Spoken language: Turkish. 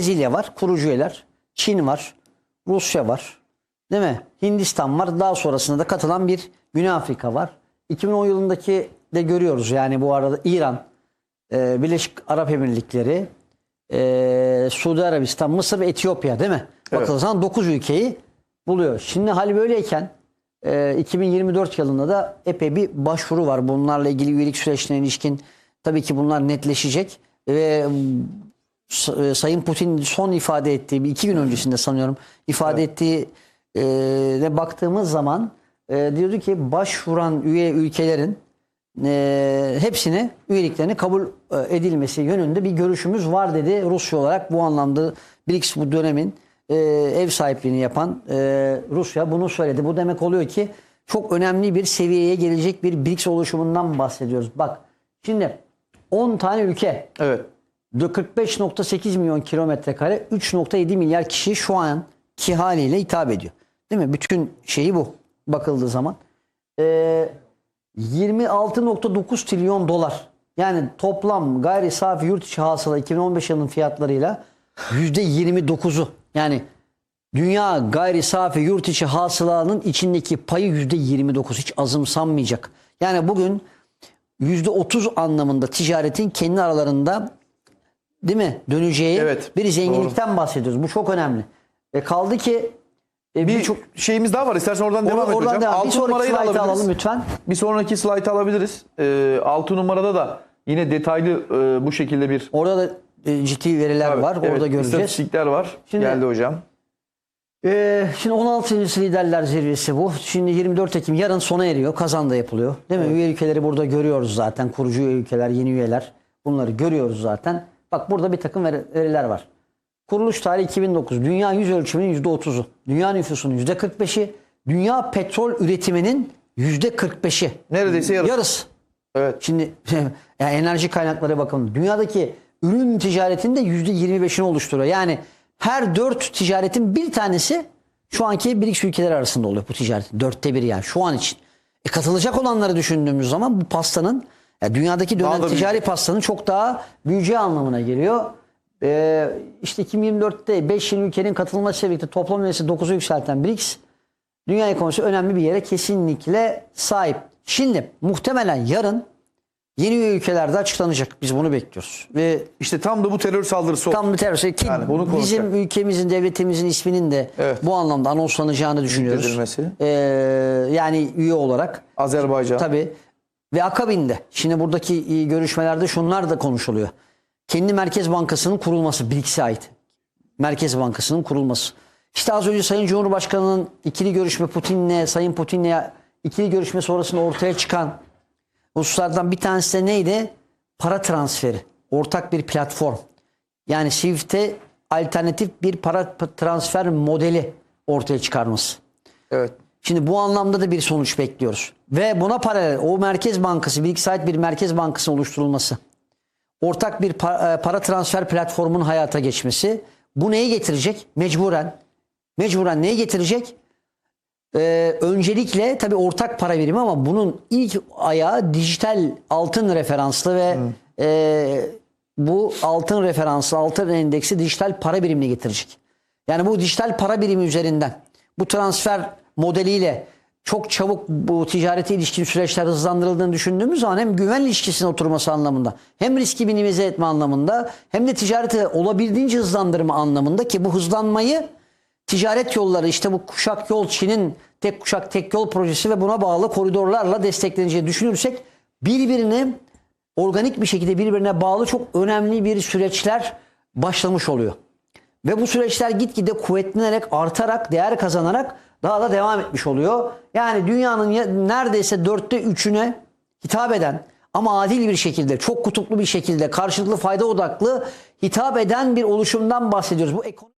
Brezilya var, kurucu üyeler. Çin var, Rusya var. Değil mi? Hindistan var. Daha sonrasında da katılan bir Güney Afrika var. 2010 yılındaki de görüyoruz. Yani bu arada İran, e, Birleşik Arap Emirlikleri, e, Suudi Arabistan, Mısır ve Etiyopya değil mi? Evet. Bakıldığı zaman 9 ülkeyi buluyor. Şimdi hal böyleyken e, 2024 yılında da epey bir başvuru var. Bunlarla ilgili üyelik süreçlerine ilişkin tabii ki bunlar netleşecek ve Sayın Putin son ifade ettiği iki gün öncesinde sanıyorum ifade ettiği e, ne baktığımız zaman e, diyordu ki başvuran üye ülkelerin e, hepsine üyeliklerini kabul e, edilmesi yönünde bir görüşümüz var dedi. Rusya olarak bu anlamda BRICS bu dönemin e, ev sahipliğini yapan e, Rusya bunu söyledi. Bu demek oluyor ki çok önemli bir seviyeye gelecek bir BRICS oluşumundan bahsediyoruz. Bak şimdi 10 tane ülke Evet. 45.8 milyon kilometre kare 3.7 milyar kişi şu anki haliyle hitap ediyor. Değil mi? Bütün şeyi bu bakıldığı zaman. Ee, 26.9 trilyon dolar. Yani toplam gayri safi yurt içi hasıla 2015 yılının fiyatlarıyla %29'u. Yani dünya gayri safi yurt içi hasılanın içindeki payı %29 hiç azımsanmayacak. Yani bugün %30 anlamında ticaretin kendi aralarında değil mi döneceği Evet, bir zenginlikten bahsediyoruz. Bu çok önemli. E kaldı ki e, Bir birçok şeyimiz daha var. İstersen oradan devam et oradan hocam. devam. Bir Altı sonraki numarayı da alabiliriz. alalım lütfen. Bir sonraki slaytı alabiliriz. Ee, 6 numarada da yine detaylı e, bu şekilde bir Orada da e, ciddi veriler var. Evet, Orada göreceğiz. istatistikler var. Şimdi- Geldi hocam. Ee, şimdi 16. liderler zirvesi bu. Şimdi 24 Ekim yarın sona eriyor. Kazan'da yapılıyor. Değil mi? Üye ülkeleri burada görüyoruz zaten. Kurucu üye ülkeler, yeni üyeler. Bunları görüyoruz zaten. Bak burada bir takım veri- veriler var. Kuruluş tarihi 2009. Dünya yüz ölçümünün %30'u. Dünya nüfusunun %45'i. Dünya petrol üretiminin %45'i. Neredeyse yarısı. Yarısı. Evet. Şimdi yani enerji kaynakları bakın. Dünyadaki ürün ticaretinde %25'ini oluşturuyor. Yani her dört ticaretin bir tanesi şu anki BRICS ülkeleri arasında oluyor bu ticaretin. Dörtte biri yani şu an için. E katılacak olanları düşündüğümüz zaman bu pastanın yani dünyadaki büyük. ticari pastanın çok daha büyüyeceği anlamına geliyor. Ee, işte 2024'te 5 yeni ülkenin katılmasıyla birlikte toplam üyesi 9'a yükselten BRICS dünya ekonomisi önemli bir yere kesinlikle sahip. Şimdi muhtemelen yarın yeni üye ülkelerde açıklanacak. Biz bunu bekliyoruz. Ve İşte tam da bu terör saldırısı tam bir terör ki Yani bunu konuşacak. bizim ülkemizin devletimizin isminin de Evet. bu anlamda anonslanacağını düşünüyoruz. Edilmesi. Ee, yani üye olarak Azerbaycan. Tabii. Ve akabinde şimdi buradaki e, görüşmelerde şunlar da konuşuluyor. Kendi Merkez Bankası'nın kurulması BRICS'e ait. Merkez Bankası'nın kurulması. İşte az önce Sayın Cumhurbaşkanı'nın ikili görüşme Putin'le, Sayın Putin'le ikili görüşme sonrasında ortaya çıkan hususlardan bir tanesi de neydi? Para transferi. Ortak bir platform. Yani Swift'e alternatif bir para transfer modeli ortaya çıkarması. Evet. Şimdi bu anlamda da bir sonuç bekliyoruz. Ve buna paralel o Merkez Bankası, bilgisayar ait bir Merkez Bankası oluşturulması. Ortak bir pa- e, para transfer platformunun hayata geçmesi. Bu neyi getirecek? Mecburen. Mecburen neyi getirecek? Ee, öncelikle tabii ortak para birimi ama bunun ilk ayağı dijital altın referanslı ve e, bu altın referanslı altın endeksi dijital para birimine getirecek. Yani bu dijital para birimi üzerinden bu transfer modeliyle çok çabuk bu ticarete ilişkin süreçler hızlandırıldığını düşündüğümüz zaman hem güven ilişkisinin oturması anlamında hem riski minimize etme anlamında hem de ticareti olabildiğince hızlandırma anlamında ki bu hızlanmayı ticaret yolları işte bu kuşak yol Çin'in tek kuşak tek yol projesi ve buna bağlı koridorlarla destekleneceğini düşünürsek birbirini organik bir şekilde birbirine bağlı çok önemli bir süreçler başlamış oluyor. Ve bu süreçler gitgide kuvvetlenerek, artarak, değer kazanarak daha da devam etmiş oluyor. Yani dünyanın ya- neredeyse dörtte üçüne hitap eden ama adil bir şekilde, çok kutuplu bir şekilde, karşılıklı fayda odaklı hitap eden bir oluşumdan bahsediyoruz. Bu ekonomi